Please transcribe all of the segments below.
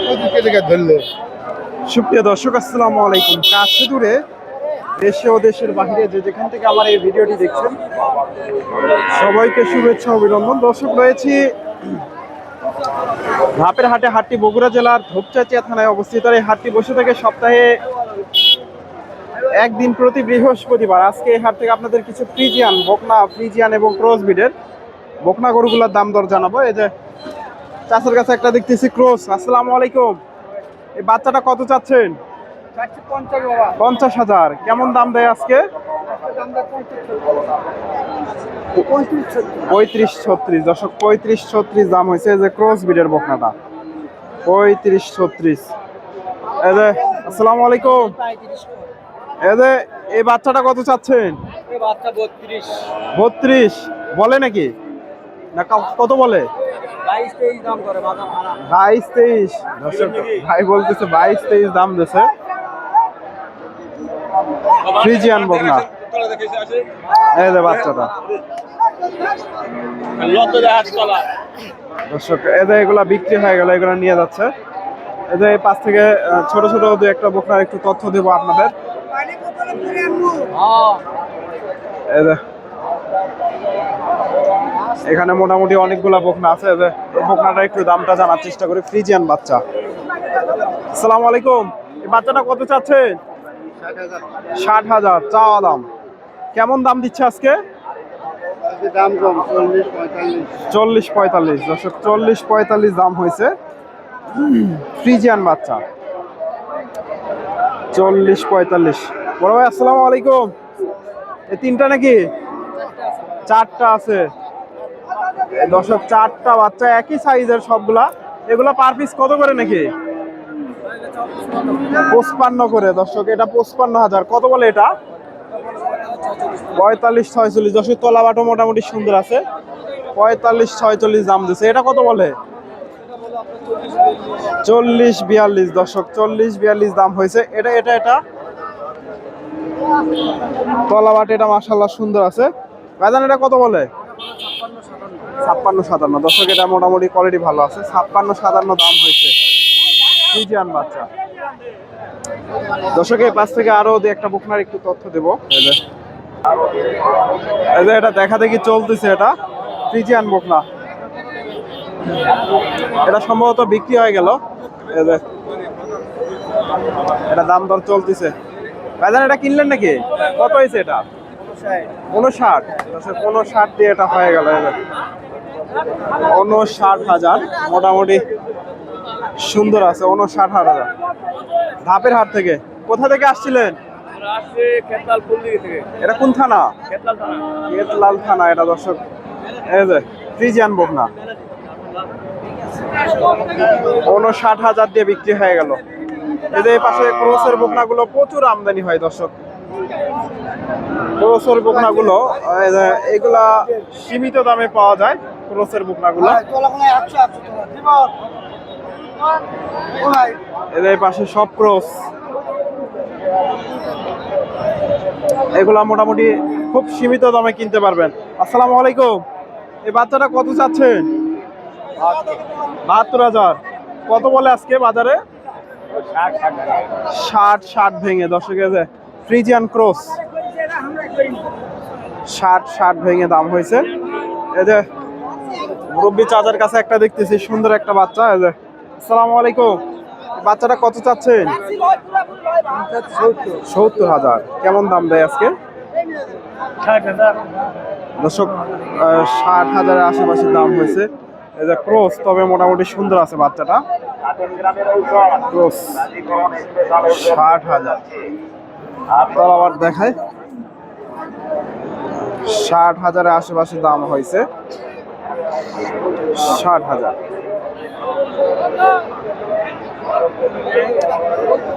ওদিকে সুপ্রিয় দর্শক, আসসালামু আলাইকুম। কাছে দূরে দেশে ও দেশের বাহিরে যে যেখান থেকে আমার এই ভিডিওটি দেখছেন, সবাইকে শুভেচ্ছা, অভিনন্দন। দর্শক, রয়েছি ধাপের হাটে হাটটি বগুড়া জেলার ধূপচাচিয়া থানায় অবস্থিত। এই হাটটি বসে থাকে সপ্তাহে একদিন প্রতি বৃহস্পতিবার। আজকে এই হাট থেকে আপনাদের কিছু ফ্রিজিয়ান, বকনা, ফ্রিজিয়ান এবং ক্রস বিডের বকনা গরুগুলোর দাম দর জানাব। এই যে চাষের কাছে একটা দেখতেছি ক্রস আসসালামু আলাইকুম। এই বাচ্চাটা কত চাচ্ছেন? পঞ্চাশ হাজার। কেমন দাম দেয় আজকে? পঁয়ত্রিশ। ছত্রিশ। দশক পঁয়ত্রিশ ছত্রিশ দাম হয়েছে যে ক্রস বিডের বকনাটা। পঁয়ত্রিশ ছত্রিশ। এই যে আসসালামু আলাইকুম। এই যে এই বাচ্চাটা কত চাচ্ছেন? বত্রিশ। বলে নাকি? না কত বলে? বাইশ তেইশ দর্শক ভাই বলতেছে বাইশ তেইশ দাম দিছে। ফ্রিজিয়ান বকনা। এই যে বাচ্চাটা। দর্শক এই যে এগুলা বিক্রি হয়ে গেল এগুলা নিয়ে যাচ্ছে। এই যে এই পাশ থেকে ছোট ছোট দু একটা বকনার একটু তথ্য দেবো আপনাদের। এই যে এখানে মোটামুটি অনেকগুলা বকনা আছে। বকনাটা একটু দামটা জানার চেষ্টা করি। ফ্রিজিয়ান বাচ্চা। আসসালামু আলাইকুম। এই বাচ্চাটা কত চাচ্ছেন ষাট হাজার। চাওয়া দাম। কেমন দাম দিচ্ছে আজকে? চল্লিশ পঁয়তাল্লিশ। দর্শক, চল্লিশ পঁয়তাল্লিশ দাম হয়েছে। ফ্রিজিয়ান বাচ্চা। চল্লিশ পঁয়তাল্লিশ। বড় ভাই, আসসালামু আলাইকুম। এই তিনটা নাকি? চারটা আছে। দর্শক, চারটা বাচ্চা, একই সাইজের সবগুলা। এগুলা পার পিস কত করে নাকি? পঁচপান্ন করে, দর্শক, এটা পঁচপান্ন হাজার। কত বলে এটা? পঁয়তাল্লিশ, ছয়চল্লিশ। দশের তলা বাটো মোটামুটি সুন্দর আছে। পঁয়তাল্লিশ, ছয়চল্লিশ দাম দিচ্ছে এটা কত বলে? চল্লিশ, বিয়াল্লিশ। দশক চল্লিশ, বিয়াল্লিশ দাম হয়েছে। এটা এটা এটা? তলা বাট এটা মাসাল্লাহ সুন্দর আছে। বাজান এটা কত বলে? ছাপ্পান্ন সাতান্ন। দর্শক এটা মোটামুটি কোয়ালিটি ভালো আছে। ছাপ্পান্ন সাতান্ন দাম হয়েছে। ফ্রিজিয়ান বাচ্চা। দর্শকের পাশ থেকে আরও দু একটা বুকনার একটু তথ্য দেবো। এই যে। এটা দেখা দেখি চলতেছে এটা। ফ্রিজিয়ান বকনা। এটা সম্ভবত বিক্রি হয়ে গেল। এই যে। এটা দাম দর চলতেছে। ভাইজান এটা কিনলেন নাকি? কত হয়েছে এটা? উনষাট। উনষাট। দিয়ে এটা হয়ে গেল। উনষাট হাজার। মোটামুটি সুন্দর আছে উনষাট হাজার ধাপের হাট থেকে। কোথা থেকে আসছিলেন? এটা কোন থানা? কেতলাল থানা। এটা দর্শক। এই যে ফ্রিজিয়ান বকনা। উনষাট হাজার দিয়ে বিক্রি হয়ে গেল। এই যে পাশে ক্রোসের বকনাগুলো প্রচুর আমদানি হয় দর্শক। ক্রোসের বকনাগুলো এগুলা সীমিত দামে পাওয়া যায়। ক্রোসের বকনাগুলো এই পাশে সব ক্রস। এগুলা মোটামুটি খুব সীমিত দামে কিনতে পারবেন। আসসালামু আলাইকুম। এই বাচ্চাটা কত চাচ্ছেন বাহাত্তর হাজার। কত বলে আজকে বাজারে? ষাট ষাট ভেঙে দশক ফ্রিজিয়ান ক্রস। ষাট ষাট ভেঙে দাম হয়েছে। এই যে মুরব্বী চাচার কাছে একটা দেখতেছি সুন্দর একটা বাচ্চা আসসালামু আলাইকুম। বাচ্চাটা কত চাচ্ছেন? সত্তর হাজার। কেমন দাম দেয় আজকে? দর্শক ষাট হাজারের আশেপাশে দাম হয়েছে। এই যে ক্রস তবে মোটামুটি সুন্দর আছে বাচ্চাটা। ক্রস ষাট হাজার। তাও আবার দেখায় ষাট হাজারের আশেপাশে দাম হয়েছে। ষাট হাজার।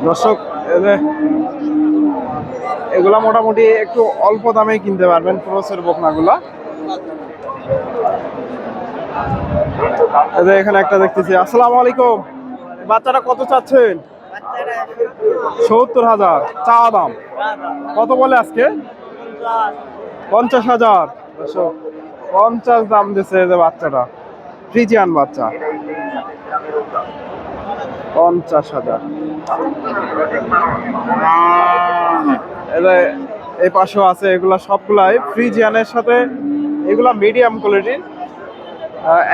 দর্শক এগুলা মোটামুটি একটু অল্প দামে কিনতে পারবেন ক্রসের বকনাগুলা। এখানে একটা দেখতেছি। আসসালামু আলাইকুম। বাচ্চাটা কত চাচ্ছেন? সত্তর হাজার। চাওয়া দাম। কত বলে আজকে? পঞ্চাশ হাজার। পঞ্চাশ দাম দিচ্ছে যে বাচ্চাটা। ফ্রিজিয়ান বাচ্চা। পঞ্চাশ হাজার। এই পাশেও আছে, এগুলা সবগুলাই ফ্রিজিয়ানের সাথে, এগুলা মিডিয়াম কোয়ালিটির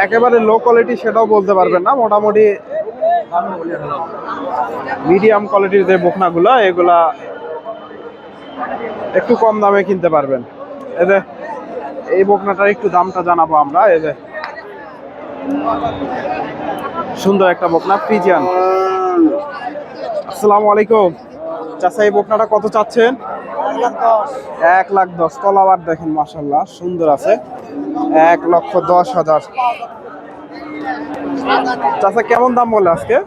একেবারে লো কোয়ালিটি সেটাও বলতে পারবেন না, মোটামুটি মিডিয়াম কোয়ালিটির যে বকনাগুলা, এগুলা একটু কম দামে কিনতে পারবেন। এদের এই বকনাটার একটু দামটা জানাব আমরা এদের সুন্দর একটা বকনা ফ্রিজিয়ান আসসালামু আলাইকুম। চাচা এই বকনাটা কত চাচ্ছেন? এক লাখ দশ। তলাবার দেখেন মাসাল্লাহ সুন্দর আছে। এক লক্ষ দশ হাজার। চাচা কেমন দাম বলে আজকে?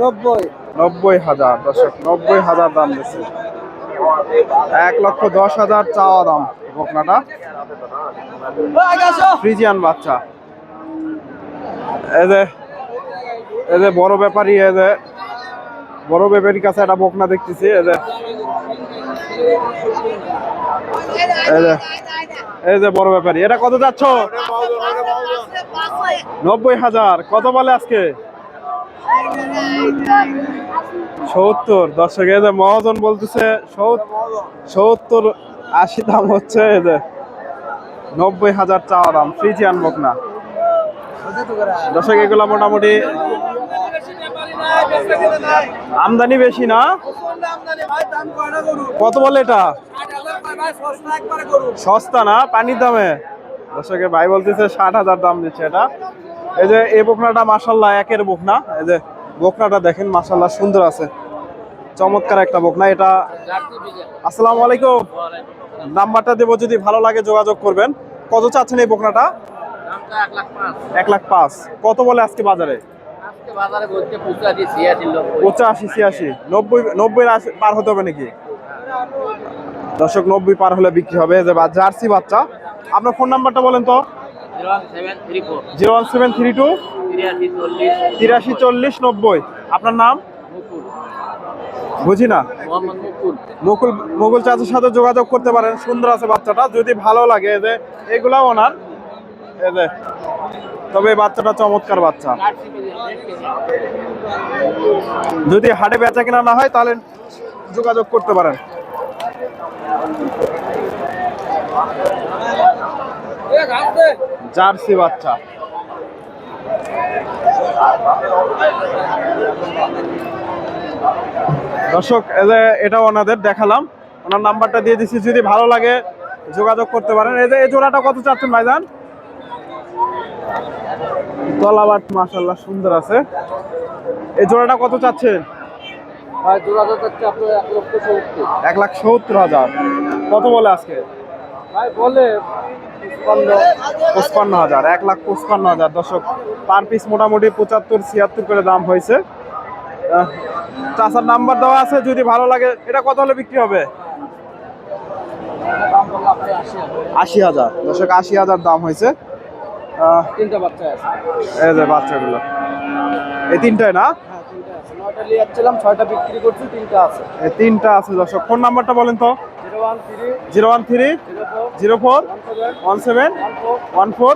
নব্বই। নব্বই হাজার দর্শক নব্বই হাজার দাম দিচ্ছে। এক লক্ষ দশ হাজার চাওয়া দাম। বকনাটা ফ্রিজিয়ান বাচ্চা। এই যে বড় ব্যাপারী, এই বড় ব্যাপারীর কাছে একটা বকনা দেখতেছি, এই যে। এই যে বড় ব্যাপারী। এটা কত যাচ্ছ? নব্বই হাজার। কত বলে আজকে? সত্তর। দর্শক, এই যে মহাজন বলতেছে সত্তর আশি দাম হচ্ছে নব্বই হাজার চাওয়া দাম ফ্রিজিয়ান বকনা দর্শক, এগুলা মোটামুটি আমদানি বেশি না? কত বলে এটা? সস্তা না, পানির দামে? দর্শকের ভাই বলতেছে ষাট হাজার দাম দিচ্ছে এটা। এই যে, এই বকনাটা মাসাল্লাহ একের বকনা। এই যে, বকনাটা দেখেন মাসাল্লাহ সুন্দর আছে। চমৎকার একটা বকনা। এটা আসসালামু আলাইকুম। নাম্বারটা দেবো যদি ভালো লাগে যোগাযোগ করবেন। কত চাচ্ছেন এই বকনাটা? এক লাখ পাঁচ। কত বলে আজকে বাজারে? পঁচাশি ছিয়াশি নব্বই। নব্বই পার হতে হবে নাকি? দর্শক নব্বই পার হলে বিক্রি হবে। যে জার্সি বাচ্চা। আপনার ফোন নাম্বারটা বলেন তো। Zero one seven three two. তিরাশি চল্লিশ। নব্বই। আপনার নাম? বুঝি না। মুকুল। মুকুল চাচার সাথে যোগাযোগ করতে পারেন, সুন্দর আছে বাচ্চাটা, যদি ভালো লাগে যে, এগুলাও ওনার। এই যে, তবে বাচ্চাটা চমৎকার বাচ্চা। যদি হাটে বেচা কিনা না হয়, তাহলে যোগাযোগ করতে পারেন। জার্সি বাচ্চা। দর্শক এটা ওনাদের দেখালাম। ওনার নাম্বারটা দিয়ে দিচ্ছি যদি ভালো লাগে যোগাযোগ করতে পারেন। এই যে এই জোড়াটা কত চাচ্ছেন ভাইজান? তলাবাট মাশাল্লাহ সুন্দর আছে। এই জোড়াটা কত চাচ্ছেন? এক লাখ সত্তর হাজার। কত বলে আজকে? বলে পঁচপান্ন। হাজার এক লাখ পঁচপান্ন হাজার। দর্শক পার পিস মোটামুটি পঁচাত্তর ছিয়াত্তর করে দাম হয়েছে। চাচার নাম্বার দেওয়া আছে যদি ভালো লাগে। এটা কত হলে বিক্রি হবে? আশি হাজার। দর্শক আশি হাজার দাম হয়েছে। তিনটা বাচ্চা আছে। এই যে বাচ্চাগুলো। এই তিনটায় না? হ্যাঁ নিয়ে যাচ্ছিলাম ছয়টা বিক্রি করছি তিনটা আছে। এই তিনটা আছে দর্শক। ফোন নাম্বারটা বলেন তো। Zero one three zero four one seven one four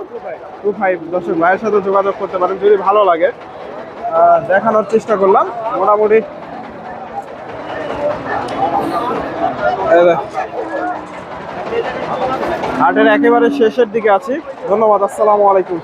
two five. দর্শক ভাইয়ের সাথে যোগাযোগ করতে পারেন যদি ভালো লাগে। দেখানোর চেষ্টা করলাম। মোটামুটি হাটের একেবারে শেষের দিকে আছি। ধন্যবাদ আসসালামু আলাইকুম।